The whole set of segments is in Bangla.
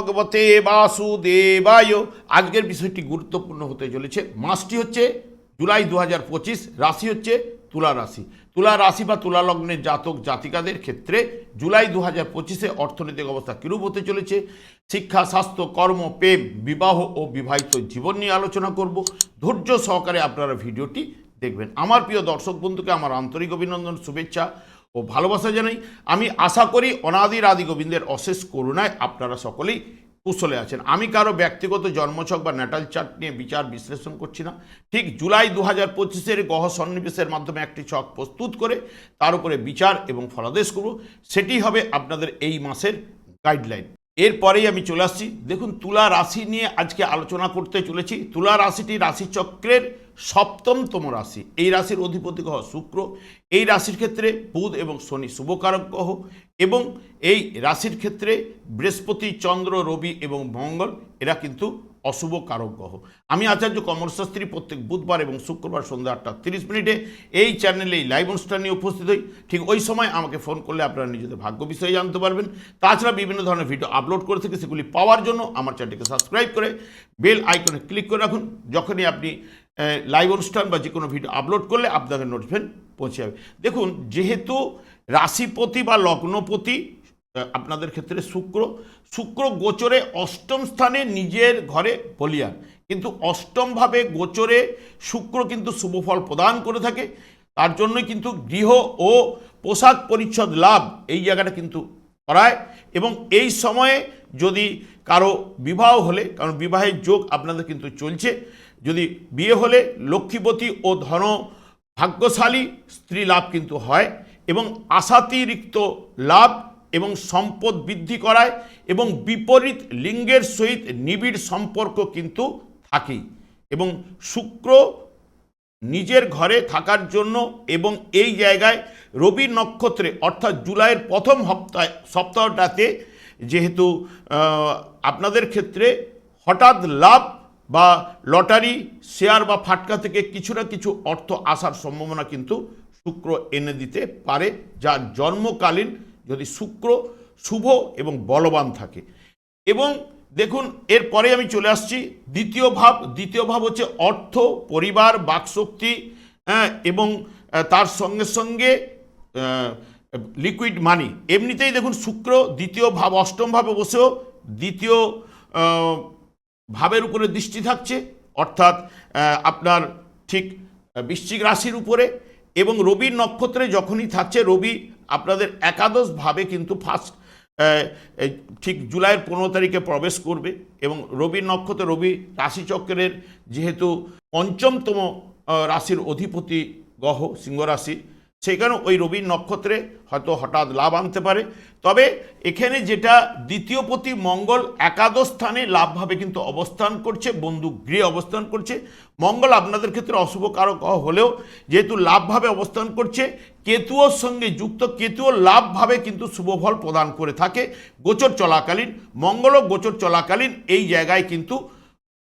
ভগবতে বাসুদেবায়। আজকের বিষয়টি গুরুত্বপূর্ণ হতে চলেছে। মাসটি হচ্ছে জুলাই দু হাজার পঁচিশ, রাশি হচ্ছে তুলা রাশি। তুলা রাশি বা তুলা লগ্নের জাতক জাতিকাদের ক্ষেত্রে জুলাই দু হাজার পঁচিশে অর্থনৈতিক অবস্থা কিরূপ হতে চলেছে? শিক্ষা, স্বাস্থ্য, কর্ম, প্রেম, বিবাহ ও বিবাহিত জীবন নিয়ে আলোচনা করব। ধৈর্য সহকারে আপনারা ভিডিওটি দেখবেন। আমার প্রিয় দর্শক বন্ধুকে আমার আন্তরিক অভিনন্দন, শুভেচ্ছা। ও ভালোবাসা জানাই। আমি আশা করি অনাদির আদি গোবিন্দের অশেষ করুণায় আপনারা সকলেই কুশলে আছেন। আমি কারও ব্যক্তিগত জন্মছক বা ন্যাটাল চার্ট নিয়ে বিচার বিশ্লেষণ করছি না। ঠিক জুলাই দু হাজার পঁচিশের গহ সন্নিবেশের মাধ্যমে একটি ছক প্রস্তুত করে তার উপরে বিচার এবং ফলাদেশ করব। সেটি হবে আপনাদের এই মাসের গাইডলাইন এরপরেই আমি চলে আসছি। দেখুন, তুলা রাশি নিয়ে আজকে আলোচনা করতে চলেছি। তুলা রাশিটি রাশিচক্রের সপ্তমতম রাশি। এই রাশির অধিপতি গ্রহ শুক্র। এই রাশির ক্ষেত্রে বুধ এবং শনি শুভকারক গ্রহ এবং এই রাশির ক্ষেত্রে বৃহস্পতি, চন্দ্র, রবি এবং মঙ্গল, এরা কিন্তু অশুভ কারক গ্রহ। আমি আচার্য কমলশাস্ত্রী প্রত্যেক বুধবার এবং শুক্রবার সন্ধ্যা আটটা তিরিশ মিনিটে এই চ্যানেলে এই লাইভ অনুষ্ঠান নিয়ে উপস্থিত হই। ঠিক ওই সময় আমাকে ফোন করলে আপনারা নিজেদের ভাগ্য বিষয়ে জানতে পারবেন। তাছাড়া বিভিন্ন ধরনের ভিডিও আপলোড করে থেকে সেগুলি পাওয়ার জন্য আমার চ্যানেলটিকে সাবস্ক্রাইব করে বেল আইকনে ক্লিক করে রাখুন। যখনই আপনি লাইভ অনুষ্ঠান বা যে কোনো ভিডিও আপলোড করলে আপনাদের নোটিফিকেশন পৌঁছে যাবে। দেখুন, যেহেতু রাশিপতি বা লগ্নপতি আপনাদের ক্ষেত্রে শুক্র শুক্র গোচরে অষ্টম স্থানে নিজের ঘরে বলিয়ান। কিন্তু অষ্টমভাবে গোচরে শুক্র কিন্তু শুভফল প্রদান করে থাকে। তার জন্যই কিন্তু গৃহ ও পোশাক পরিচ্ছদ লাভ এই জায়গাটা কিন্তু করায়। এবং এই সময়ে যদি কারও বিবাহ হলে, কারণ বিবাহের যোগ আপনাদের কিন্তু চলছে যদি বিয়ে হলে লক্ষ্মীপতি ও ধন ভাগ্যশালী, স্ত্রী লাভ কিন্তু হয় এবং আশাতিরিক্ত লাভ এবং সম্পদ বৃদ্ধি করায় এবং বিপরীত লিঙ্গের সহিত নিবিড় সম্পর্ক কিন্তু থাকেই এবং শুক্র নিজের ঘরে থাকার জন্য এবং এই জায়গায় রবি নক্ষত্রে অর্থাৎ জুলাইয়ের প্রথম সপ্তাহে সপ্তাহটাতে যেহেতু আপনাদের ক্ষেত্রে হঠাৎ লাভ বা লটারি শেয়ার বা ফাটকা থেকে কিছু না কিছু অর্থ আসার সম্ভাবনা কিন্তু শুক্র এনে দিতে পারে যার জন্মকালীন যদি শুক্র শুভ এবং বলবান থাকে। এবং দেখুন এরপরে আমি চলে আসছি দ্বিতীয় ভাব। দ্বিতীয় ভাব হচ্ছে অর্থ পরিবার বাকশক্তি হ্যাঁ, এবং তার সঙ্গে সঙ্গে লিকুইড মানি এমনিতেই দেখুন শুক্র দ্বিতীয় ভাব অষ্টম ভাবে বসেও দ্বিতীয় ভাবের উপরে দৃষ্টি থাকছে, অর্থাৎ আপনার ঠিক বৃশ্চিক রাশির উপরে এবং রবির নক্ষত্রে যখনই থাকছে, রবি আপনাদের একাদশ ভাবে কিন্তু ফার্স্ট ঠিক জুলাইয়ের পনেরো তারিখে প্রবেশ করবে এবং রবির নক্ষত্রে, রবি রাশিচক্রের যেহেতু পঞ্চমতম রাশির অধিপতি গ্রহ, সিংহ রাশি কারণে ওই রবির নক্ষত্রে হয়তো হঠাৎ লাভ আনতে পারে। তবে এখানে যেটা দ্বিতীয় প্রতি মঙ্গল একাদশ স্থানে লাভভাবে কিন্তু অবস্থান করছে, বন্ধু গৃহে অবস্থান করছে। মঙ্গল আপনাদের ক্ষেত্রে অশুভ কারক হলেও যেহেতু লাভভাবে অবস্থান করছে, কেতুওর সঙ্গে যুক্ত, কেতুও লাভভাবে কিন্তু শুভফল প্রদান করে থাকে। গোচর চলাকালীন, মঙ্গলও গোচর চলাকালীন এই জায়গায় কিন্তু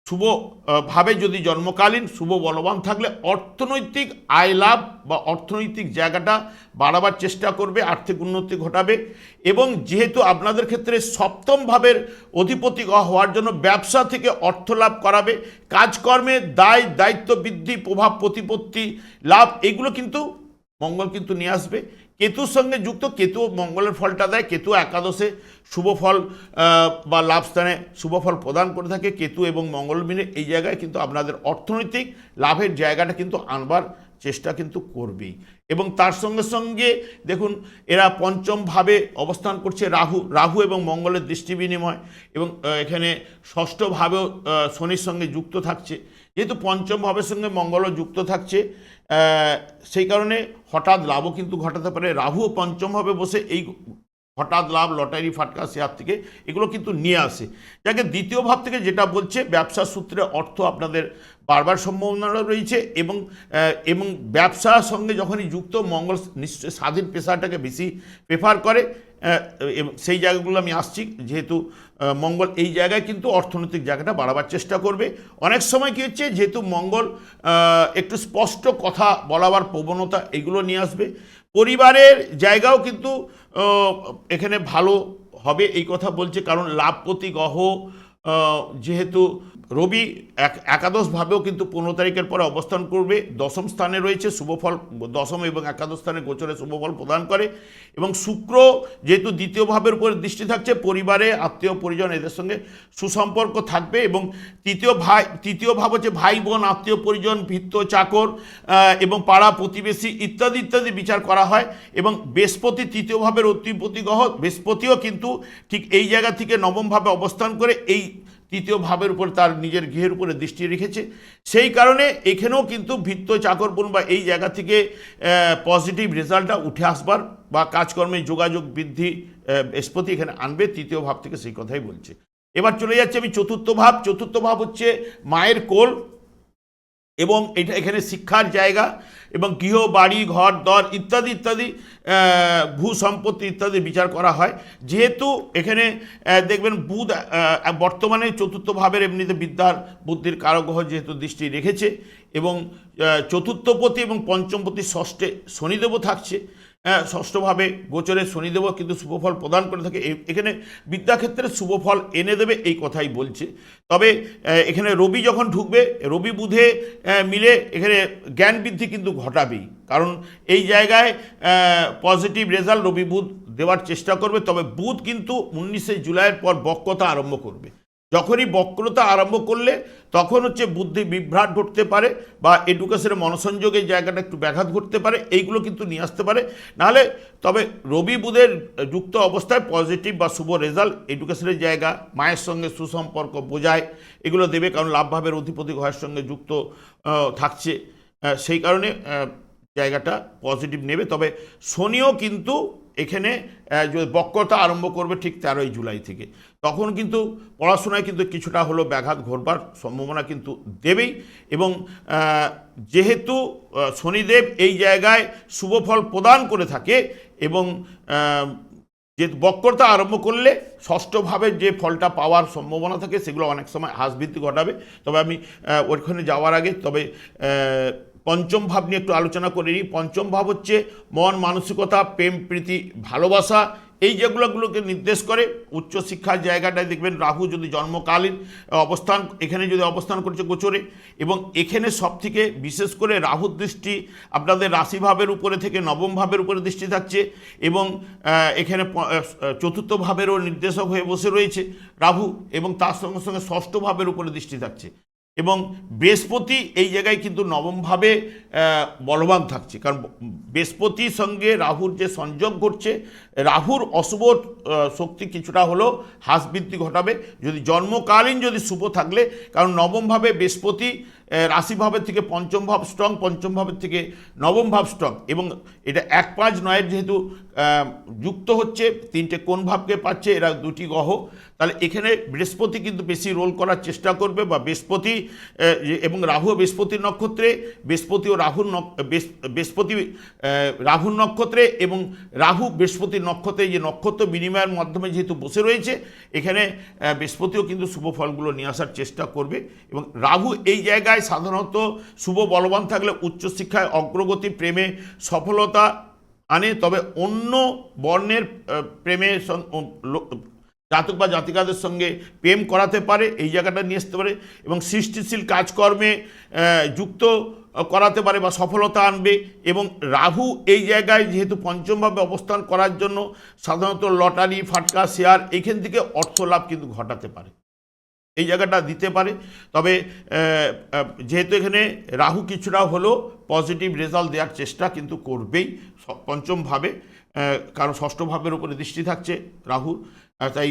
শুভ আহ, ভাবে যদি জন্মকালীন শুভ বলবান থাকলে অর্থনৈতিক আয় লাভ বা অর্থনৈতিক জায়গাটা বাড়াবার চেষ্টা করবে আর্থিক উন্নতি ঘটাবে এবং যেহেতু আপনাদের ক্ষেত্রে সপ্তম ভাবের অধিপতি হওয়ার জন্য ব্যবসা থেকে অর্থ লাভ করাবে কাজকর্মে দায় দায়িত্ব বৃদ্ধি প্রভাব প্রতিপত্তি লাভ এগুলো কিন্তু মঙ্গল কিন্তু নিয়ে আসবে। কেতুর সঙ্গে যুক্ত, কেতু মঙ্গলের ফলটা দেয়, কেতু একাদশে শুভ ফল বা লাভ স্থানে শুভ ফল প্রদান করে থাকে, কেতু এবং মঙ্গল মিলে। এই জায়গায় কিন্তু আপনাদের অর্থনৈতিক লাভের জায়গাটা কিন্তু আনবার চেষ্টা কিন্তু করবেই। এবং তার সঙ্গে সঙ্গে দেখুন, এরা পঞ্চম ভাবে অবস্থান করছে রাহু। রাহু এবং মঙ্গলের দৃষ্টি বিনিময় এবং এখানে ষষ্ঠভাবেও শনির সঙ্গে যুক্ত থাকছে। যেহেতু পঞ্চম ভাবের সঙ্গে মঙ্গলও যুক্ত থাকছে সেই কারণে হঠাৎ লাভও কিন্তু ঘটাতে পারে। রাহুও পঞ্চমভাবে বসে এই হঠাৎ লাভ, লটারি, ফাটকা, শেয়ার থেকে এগুলো কিন্তু নিয়ে আসে। যাকে দ্বিতীয় ভাব থেকে যেটা বলছে, ব্যবসা সূত্রে অর্থ আপনাদের বারবার সম্ভাবনা রয়েছে এবং এবং ব্যবসার সঙ্গে যখনই যুক্ত, মঙ্গল নিশ্চয় স্বাধীন পেশাটাকে বেশি প্রেফার করে। সেই জায়গাগুলো আমি আসছি যেহেতু মঙ্গল এই জায়গায় কিন্তু অর্থনৈতিক জায়গাটা বাড়াবার চেষ্টা করবে। অনেক সময় কী হচ্ছে যেহেতু মঙ্গল একটু স্পষ্ট কথা বলাবার প্রবণতা এগুলো নিয়ে আসবে। পরিবারের জায়গাও কিন্তু এখানে ভালো হবে এই কথা বলছে কারণ লাভপতি আহ, যেহেতু রবি এক একাদশভাবেও কিন্তু পনেরো তারিখের পরে অবস্থান করবে। দশম স্থানে রয়েছে শুভফল দশম এবং একাদশ স্থানে গোচরে শুভফল প্রদান করে। এবং শুক্র যেহেতু দ্বিতীয় ভাবের উপরে দৃষ্টি থাকছে, পরিবারে আত্মীয় পরিজন এদের সঙ্গে সুসম্পর্ক থাকবে এবং তৃতীয় ভাই, তৃতীয় ভাব হচ্ছে ভাই বোন, আত্মীয় পরিজন ভিত্ত চাকর এবং পাড়া প্রতিবেশী ইত্যাদি ইত্যাদি বিচার করা হয়। এবং বৃহস্পতি তৃতীয় ভাবের অতিপতি গ্রহ, বৃহস্পতিও কিন্তু ঠিক এই জায়গা থেকে নবমভাবে অবস্থান করে এই তৃতীয় ভাবের উপর তার নিজের গৃহের উপরে দৃষ্টি রেখেছে। সেই কারণে এখানেও কিন্তু ভিত্ত চাকর বা এই জায়গা থেকে পজিটিভ রেজাল্টটা উঠে আসবার বা কাজকর্মে যোগাযোগ বৃদ্ধি স্পতি এখানে আনবে, তৃতীয় ভাব থেকে সেই কথাই বলছে। এবার চলে যাচ্ছে আমি চতুর্থ ভাব। চতুর্থ ভাব হচ্ছে মায়ের কোল। এবং এটা এখানে শিক্ষার জায়গা এবং গৃহ, বাড়ি, ঘর, দর ইত্যাদি ইত্যাদি ভূ সম্পত্তি ইত্যাদি বিচার করা হয়। যেহেতু এখানে দেখবেন বুধ বর্তমানে চতুর্থ ভাবের এমনিতে বিদ্যার বুদ্ধির কারগ্রহ যেহেতু দৃষ্টি রেখেছে এবং চতুর্থপতি এবং পঞ্চমপতি ষষ্ঠে শনিদেবও থাকছে। হ্যাঁ, ষষ্ঠভাবে গোচরে শনিদেব কিন্তু শুভফল প্রদান করে থাকে। এখানে বিদ্যাক্ষেত্রে শুভফল এনে দেবে এই কথাই বলছে। তবে এখানে রবি যখন ঢুকবে রবি বুধে মিলে এখানে জ্ঞান বৃদ্ধি কিন্তু ঘটাবেই। কারণ এই জায়গায় পজিটিভ রেজাল্ট রবি বুধ দেওয়ার চেষ্টা করবে। তবে বুধ কিন্তু উনিশে জুলাইয়ের পর বক্রতা আরম্ভ করবে। যখনই বক্রতা আরম্ভ করলে তখন হচ্ছে বুদ্ধি বিভ্রাট ঘটতে পারে বা এডুকেশনের মনসংযোগের জায়গাটা একটু ব্যাঘাত ঘটতে পারে, এইগুলো কিন্তু নিয়ে আসতে পারে। নাহলে তবে রবি বুধের যুক্ত অবস্থায় পজিটিভ বা শুভ রেজাল্ট এডুকেশনের জায়গা, মায়ের সঙ্গে সুসম্পর্ক বোঝায় এগুলো দেবে কারণ লাভভাবের অধিপতি ঘরের সঙ্গে যুক্ত থাকছে। সেই কারণে জায়গাটা পজিটিভ নেবে। তবে শনিও কিন্তু এখানে বক্রতা আরম্ভ করবে ঠিক তেরোই জুলাই থেকে। তখন কিন্তু পড়াশোনায় কিন্তু কিছুটা হলো ব্যাঘাত ঘটবার সম্ভাবনা কিন্তু দেবেই এবং যেহেতু শনিদেব এই জায়গায় শুভফল প্রদান করে থাকে এবং যে বক্রতা আরম্ভ করলে ষষ্ঠভাবে যে ফলটা পাওয়ার সম্ভাবনা থাকে সেগুলো অনেক সময় হ্রাসবৃদ্ধি ঘটাবে। তবে আমি ওইখানে যাওয়ার আগে তবে পঞ্চম ভাব নিয়ে একটু আলোচনা করে নিই। পঞ্চম ভাব হচ্ছে মন, মানসিকতা, প্রেম, প্রীতি, ভালোবাসা এই যেগুলোগুলোকে নির্দেশ করে উচ্চশিক্ষার জায়গাটায় দেখবেন রাহু যদি জন্মকালীন অবস্থান, এখানে যদি অবস্থান করছে গোচরে এবং এখানে সব থেকে বিশেষ করে রাহুর দৃষ্টি আপনাদের রাশিভাবের উপরে থেকে নবম ভাবের উপরে দৃষ্টি থাকছে এবং এখানে চতুর্থ ভাবেরও নির্দেশক হয়ে বসে রয়েছে রাহু এবং তার সঙ্গে সঙ্গে ষষ্ঠ ভাবের উপরে দৃষ্টি থাকছে। এবং বৃহস্পতি এই জায়গায় কিন্তু নবমভাবে বলবান থাকছে। কারণ বৃহস্পতির সঙ্গে রাহুর যে সংযোগ ঘটছে, রাহুর অশুভ শক্তি কিছুটা হলেও হ্রাস বৃদ্ধি ঘটাবে। যদি জন্মকালীন যদি শুভ থাকলে, কারণ নবমভাবে বৃহস্পতি রাশিভাবের থেকে পঞ্চম ভাব স্ট্রং পঞ্চম ভাবের থেকে নবম ভাব স্ট্রং এবং এটা এক পাঁচ নয়ের যেহেতু যুক্ত হচ্ছে, তিনটে কোন ভাবকে পাচ্ছে, এরা দুটি গ্রহ। তাহলে এখানে বৃহস্পতি কিন্তু বেশি রোল করার চেষ্টা করবে, বা বৃহস্পতি এবং রাহু বৃহস্পতির নক্ষত্রে, বৃহস্পতি ও রাহুর বৃহস্পতি রাহুর নক্ষত্রে এবং রাহু বৃহস্পতির নক্ষত্রে যে নক্ষত্র বিনিময়ের মাধ্যমে যেহেতু বসে রয়েছে, এখানে বৃহস্পতিও কিন্তু শুভ ফলগুলো নিয়ে আসার চেষ্টা করবে। এবং রাহু এই জায়গায় সাধারণত শুভ বলবান থাকলে উচ্চশিক্ষায় অগ্রগতি, প্রেমে সফলতা আনে, তবে অন্য বর্ণের লো- জাতক বা জাতিকাদের সঙ্গে প্রেম করাতে পারে, এই জায়গাটা নিয়ে আসতে পারে এবং সৃষ্টিশীল কাজকর্মে যুক্ত করাতে পারে বা সফলতা আনবে এবং রাহু এই জায়গায় যেহেতু পঞ্চমভাবে অবস্থান করার জন্য সাধারণত লটারি, ফাটকা, শেয়ার, এখান থেকে অর্থ লাভ কিন্তু ঘটাতে পারে। এই জায়গাটা দিতে পারে। তবে যেহেতু এখানে রাহু কিছুটা হলেও পজিটিভ রেজাল্ট দেওয়ার চেষ্টা কিন্তু করবেই পঞ্চমভাবে কারণ ষষ্ঠ ভাবের উপরে দৃষ্টি থাকছে রাহুর। তাই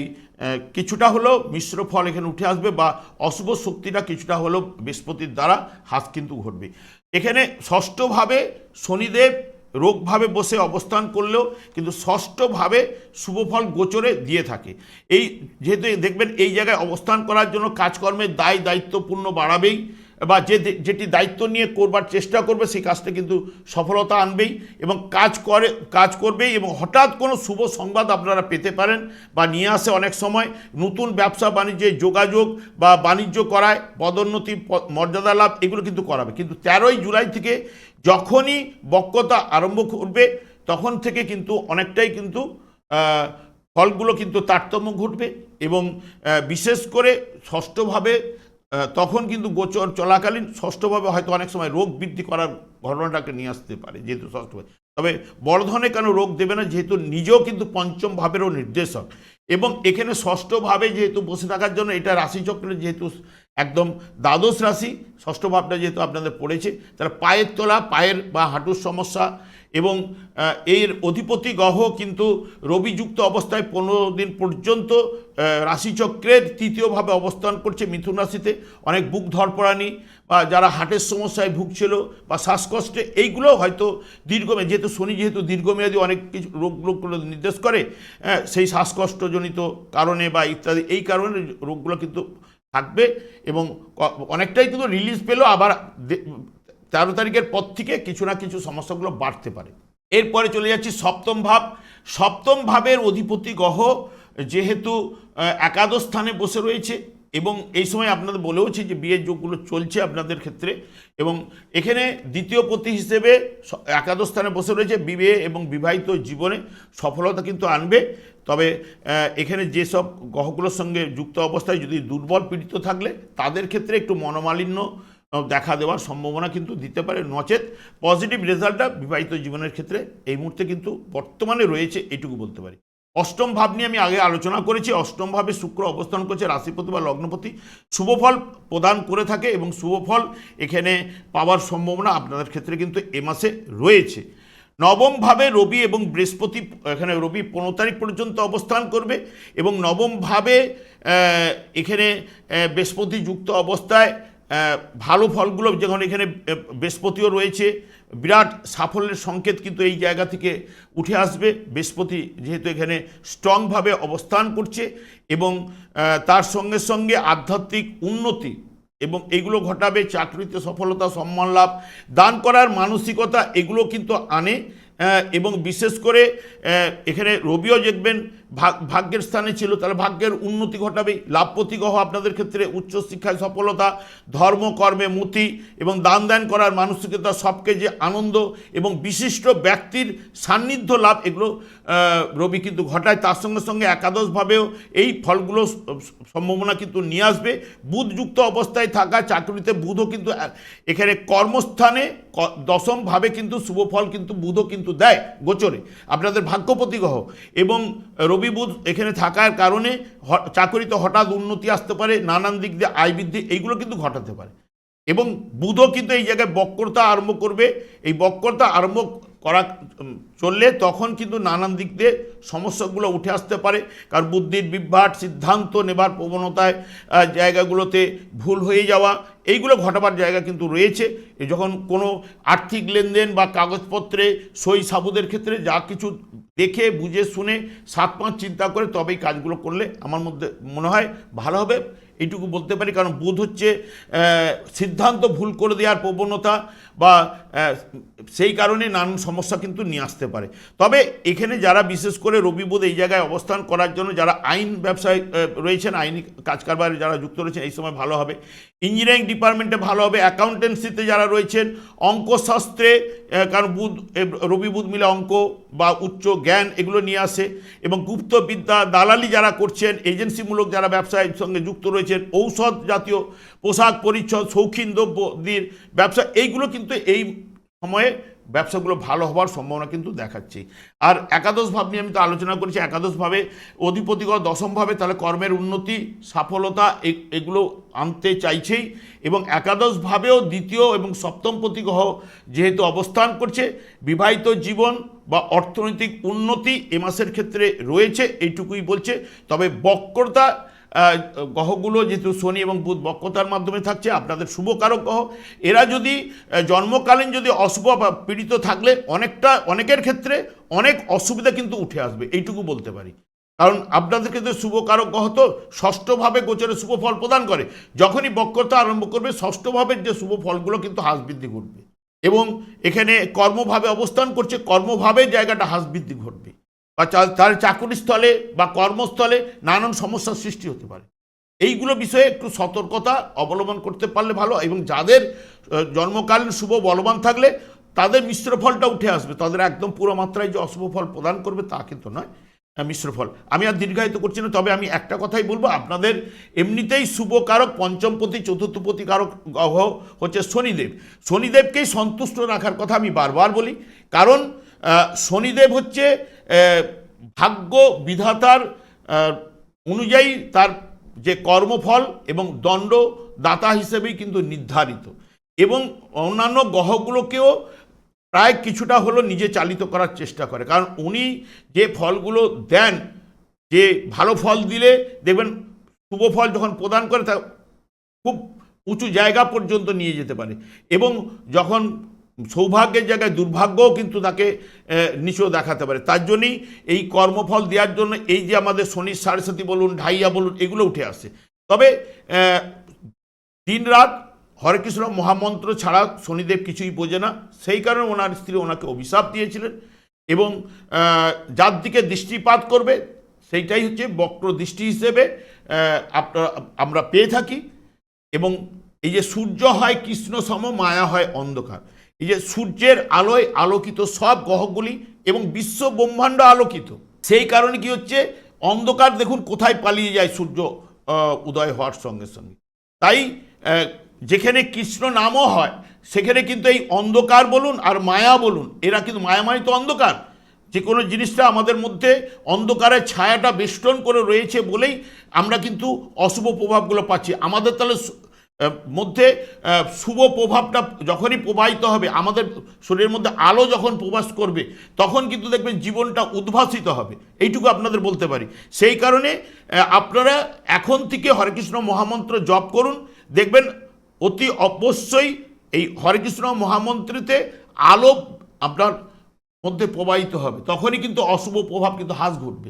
কিছুটা হলেও মিশ্র ফল এখানে উঠে আসবে বা অশুভ শক্তিটা কিছুটা হলেও বৃহস্পতির দ্বারা হ্রাস কিন্তু ঘটবে। এখানে ষষ্ঠভাবে শনিদেব রোগভাবে বসে অবস্থান করলেও কিন্তু ষষ্ঠভাবে শুভফল গোচরে দিয়ে থাকে। এই যেহেতু দেখবেন এই জায়গায় অবস্থান করার জন্য কাজকর্মের দায় দায়িত্বপূর্ণ বাড়াবেই। বা যে যেটি দায়িত্ব নিয়ে করবার চেষ্টা করবে, সেই কাজটা কিন্তু সফলতা আনবেই এবং কাজ করে, কাজ করবেই এবং হঠাৎ কোনো শুভ সংবাদ আপনারা পেতে পারেন বা নিয়ে আসে অনেক সময়। নতুন ব্যবসা, বাণিজ্যে যোগাযোগ বা বাণিজ্য করায়, পদোন্নতি মর্যাদা লাভ, এগুলো কিন্তু করাবে। কিন্তু তেরোই জুলাই থেকে যখনই বক্রতা আরম্ভ করবে তখন থেকে কিন্তু অনেকটাই কিন্তু ফলগুলো কিন্তু তারতম্য ঘটবে এবং বিশেষ করে ষষ্ঠভাবে তখন কিন্তু গোচর চলাকালীন ষষ্ঠভাবে হয়তো অনেক সময় রোগ বৃদ্ধি করার ঘটনাটাকে নিয়ে আসতে পারে, যেহেতু ষষ্ঠভাবে। তবে বড় ধরনের কেন রোগ দেবে না, যেহেতু নিজেও কিন্তু পঞ্চম ভাবেরও নির্দেশক। এবং এখানে ষষ্ঠভাবে যেহেতু বসে থাকার জন্য এটা রাশিচক্রের যেহেতু একদম দ্বাদশ রাশি ষষ্ঠ ভাবটা যেহেতু আপনাদের পড়েছে তারা পায়ের তোলা, পায়ের বা হাঁটুর সমস্যা এবং এর অধিপতি গ্রহ কিন্তু রবিযুক্ত অবস্থায় পনেরো দিন পর্যন্ত রাশিচক্রের তৃতীয়ভাবে অবস্থান করছে মিথুন রাশিতে। অনেক বুক ধরপড়ানি বা যারা হার্টের সমস্যায় ভুগছিল বা শ্বাসকষ্টে, এইগুলো হয়তো দীর্ঘমেয়াদী যেহেতু শনি যেহেতু দীর্ঘমেয়াদী অনেক কিছু রোগ রোগগুলো নির্দেশ করে সেই শ্বাসকষ্টজনিত কারণে বা ইত্যাদি, এই কারণে রোগগুলো কিন্তু থাকবে এবং অনেকটাই কিন্তু রিলিজ পেলেও আবার তেরো তারিখের পর থেকে কিছু না কিছু সমস্যাগুলো বাড়তে পারে। এরপরে চলে যাচ্ছি সপ্তম ভাব। সপ্তম ভাবের অধিপতি গ্রহ যেহেতু একাদশ স্থানে বসে রয়েছে এবং এই সময় আপনাদের বলেওছি যে বিয়ের যোগগুলো চলছে আপনাদের ক্ষেত্রে এবং এখানে দ্বিতীয় পতি হিসেবে একাদশ স্থানে বসে রয়েছে বিয়ে এবং বিবাহিত জীবনে সফলতা কিন্তু আনবে। তবে এখানে যেসব গ্রহগুলোর সঙ্গে যুক্ত অবস্থায় যদি দুর্বল পীড়িত থাকলে তাদের ক্ষেত্রে একটু মনোমালিন্য দেখা দেওয়ার সম্ভাবনা কিন্তু দিতে পারে। নচেত পজিটিভ রেজাল্টটা বিবাহিত জীবনের ক্ষেত্রে এই মুহূর্তে কিন্তু বর্তমানে রয়েছে এইটুকু বলতে পারি। অষ্টম ভাব নিয়ে আমি আগে আলোচনা করেছি। অষ্টম ভাবে শুক্র অবস্থান করছে, রাশিপতি বা লগ্নপতি। শুভফল প্রদান করে থাকে এবং শুভফল এখানে পাওয়ার সম্ভাবনা আপনাদের ক্ষেত্রে কিন্তু এ মাসে রয়েছে। নবম ভাবে রবি এবং বৃহস্পতি, এখানে রবি পনেরো তারিখ পর্যন্ত অবস্থান করবে এবং নবম ভাবে এখানে বৃহস্পতি যুক্ত অবস্থায় ভালো ফলগুলো যখন এখানে বৃহস্পতিও রয়েছে। বিরাট সাফল্যের সংকেত কিন্তু এই জায়গা থেকে উঠে আসবে। বৃহস্পতি যেহেতু এখানে স্ট্রংভাবে অবস্থান করছে এবং তার সঙ্গে সঙ্গে আধ্যাত্মিক উন্নতি এবং এগুলো ঘটাবে, চাকরিতে সফলতা, সম্মান লাভ, দান করার মানসিকতা এগুলো কিন্তু আনে। এবং বিশেষ করে এখানে রবিও দেখবেন, ভাগ, ভাগ্যের স্থানে ছিল, তাহলে ভাগ্যের উন্নতি ঘটাবে, লাভপতি গ্রহ আপনাদের ক্ষেত্রে উচ্চশিক্ষায় সফলতা, ধর্ম, কর্মে মতি, এবং দান দান করার মানসিকতা সবকে যে আনন্দ এবং বিশিষ্ট ব্যক্তির সান্নিধ্য লাভ, এগুলো রবি কিন্তু ঘটায়। তার সঙ্গে সঙ্গে একাদশভাবেও এই ফলগুলো সম্ভাবনা কিন্তু নিয়ে আসবে। বুধযুক্ত অবস্থায় থাকা চাকরিতে বুধও কিন্তু এখানে কর্মস্থানে দশমভাবে কিন্তু শুভ ফল কিন্তু বুধও কিন্তু দেয় গোচরে। আপনাদের ভাগ্যপতি গ্রহ এবং রবি বুধ এখানে থাকার কারণে চাকরিতে হঠাৎ উন্নতি আসতে পারে, নানান দিক দিয়ে আয় বৃদ্ধি, এইগুলো কিন্তু ঘটাতে পারে। এবং বুধও কিন্তু এই জায়গায় বক্রতা আরম্ভ করবে। এই বক্রতা আরম্ভ করা চললে তখন কিন্তু নানান দিক দিয়ে সমস্যাগুলো উঠে আসতে পারে। কারণ বুদ্ধির বিভ্রাট, সিদ্ধান্ত নেবার প্রবণতায় জায়গাগুলোতে ভুল হয়ে যাওয়া, এইগুলো ঘটাবার জায়গা কিন্তু রয়েছে। যখন কোনো আর্থিক লেনদেন বা কাগজপত্রে সই সাবুদের ক্ষেত্রে যা কিছু দেখে, বুঝে, শুনে, সাত পাঁচ চিন্তা করে তবেই কাজগুলো করলে আমার মধ্যে মনে হয় ভালো হবে। এইটুকু বলতে পারি কারণ বুধ হচ্ছে সিদ্ধান্ত ভুল করে দেওয়ার প্রবণতা বা সেই কারণে নানান সমস্যা কিন্তু নিয়ে আসতে পারে। তবে এখানে যারা বিশেষ করে রবি বুধ এই জায়গায় অবস্থান করার জন্য যারা আইন ব্যবসায় রয়েছেন আইনি কাজ কারবারে যারা যুক্ত রয়েছেন এই সময় ভালো হবে। ইঞ্জিনিয়ারিং ডিপার্টমেন্টে ভালো হবে অ্যাকাউন্টেন্সিতে যারা রয়েছেন অঙ্কশাস্ত্রে কারণ বুধ এ, রবি বুধ মিলে অঙ্ক বা উচ্চ জ্ঞান এগুলো নিয়ে আসে। এবং গুপ্তবিদ্যা দালালি যারা করছেন, এজেন্সিমূলক যারা ব্যবসায়ের সঙ্গে যুক্ত রয়েছেন, ঔষধ জাতীয় পোশাক পরিচ্ছদ, শৌখিন দ্রব্যদের ব্যবসা, এইগুলো কিন্তু এই সময়ে ব্যবসাগুলো ভালো হওয়ার সম্ভাবনা কিন্তু দেখাচ্ছে। আর একাদশ ভাব নিয়ে আমি তো আলোচনা করেছি একাদশভাবে অধিপতিগত দশমভাবে তাহলে কর্মের উন্নতি সফলতা এগুলো আনতে চাইছেই এবং একাদশভাবেও দ্বিতীয় এবং সপ্তম পতি গ্রহ যেহেতু অবস্থান করছে, বিবাহিত জীবন বা অর্থনৈতিক উন্নতি এ মাসের ক্ষেত্রে রয়েছে, এইটুকুই বলছে। তবে বক্রতা গ্রহগুলো যেহেতু শনি এবং বুধ বক্রতার মাধ্যমে থাকছে, আপনাদের শুভকারক গ্রহ। এরা যদি জন্মকালীন যদি অশুভ পীড়িত থাকলে, অনেকটা, অনেকের ক্ষেত্রে অনেক অসুবিধা কিন্তু উঠে আসবে, এইটুকু বলতে পারি। কারণ আপনাদের ক্ষেত্রে শুভকারক গ্রহ তো ষষ্ঠভাবে গোচরে শুভ ফল প্রদান করে। যখনই বক্রতা আরম্ভ করবে, ষষ্ঠভাবের যে শুভ ফলগুলো কিন্তু হ্রাস বৃদ্ধি ঘটবে। এবং এখানে কর্মভাবে অবস্থান করছে, কর্মভাবে জায়গাটা হ্রাস বৃদ্ধি ঘটবে। বা তার চাকুরিস্থলে বা কর্মস্থলে নানান সমস্যার সৃষ্টি হতে পারে। এইগুলো বিষয়ে একটু সতর্কতা অবলম্বন করতে পারলে ভালো এবং যাদের জন্মকালীন শুভ বলবান থাকলে তাদের মিশ্র ফলটা উঠে আসবে। তাদের একদম পুরো মাত্রায় যে অশুভ ফল প্রদান করবে তা কিন্তু নয়। আহ, মিশ্র ফল। আমি আর দীর্ঘায়িত করছি না তবে আমি একটা কথাই বলব আপনাদের এমনিতেই শুভকারক পঞ্চমপতি চতুর্থপতি কারক গ্রহ হচ্ছে শনিদেব। শনিদেবকেই সন্তুষ্ট রাখার কথা আমি বারবার বলি। কারণ শনিদেব হচ্ছে ভাগ্য বিধাতার অনুযায়ী তার যে কর্মফল এবং দণ্ড দাতা হিসেবেই কিন্তু নির্ধারিত। এবং অন্যান্য গ্রহগুলোকেও প্রায় কিছুটা হলো নিজে চালিত করার চেষ্টা করে। কারণ উনি যে ফলগুলো দেন, যে ভালো ফল দিলে দেখবেন শুভ ফল যখন প্রদান করে তা খুব উঁচু জায়গা পর্যন্ত নিয়ে যেতে পারে। এবং যখন সৌভাগ্যের জায়গায় দুর্ভাগ্যও কিন্তু তাকে নিচেও দেখাতে পারে। তার জন্যই এই কর্মফল দেওয়ার জন্য এই যে আমাদের শনির সারস্বতী বলুন, ঢাইয়া বলুন, এগুলো উঠে আসে তবে দিন রাত হরে কৃষ্ণ মহামন্ত্র ছাড়া শনিদেব কিছুই বোঝে না। সেই কারণে ওনার স্ত্রী ওনাকে অভিশাপ দিয়েছিলেন এবং যার দিকে দৃষ্টিপাত করবে, সেইটাই হচ্ছে বক্র দৃষ্টি হিসেবে আপনারা আমরা পেয়ে থাকি। এবং এই যে সূর্য হয় কৃষ্ণ সম, মায়া হয় অন্ধকার। এই যে সূর্যের আলোয় আলোকিত সব গ্রহগুলি এবং বিশ্ব ব্রহ্মাণ্ড আলোকিত। সেই কারণে কি হচ্ছে? অন্ধকার দেখুন কোথায় পালিয়ে যায় সূর্য উদয় হওয়ার সঙ্গে সঙ্গে। তাই যেখানে কৃষ্ণ নামও হয়, সেখানে কিন্তু এই অন্ধকার বলুন আর মায়া বলুন, এরা কিন্তু মায়ামাই তো অন্ধকার। যে কোনো জিনিসটা আমাদের মধ্যে অন্ধকারের ছায়াটা বেষ্টন করে রয়েছে বলেই আমরা কিন্তু অশুভ প্রভাবগুলো পাচ্ছি। আমাদের তাহলে মধ্যে শুভ প্রভাবটা যখনই প্রবাহিত হবে, আমাদের শরীরের মধ্যে আলো যখন প্রবাস করবে, তখন কিন্তু দেখবেন জীবনটা উদ্ভাসিত হবে। এইটুকু আপনাদের বলতে পারি। সেই কারণে আপনারা এখন থেকে হরেকৃষ্ণ মহামন্ত্র জপ করুন। দেখবেন অতি অবশ্যই এই হরেকৃষ্ণ মহামন্ত্রীতে আলো আপনার মধ্যে প্রবাহিত হবে। তখনই কিন্তু অশুভ প্রভাব কিন্তু হ্রাস ঘটবে।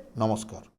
নমস্কার।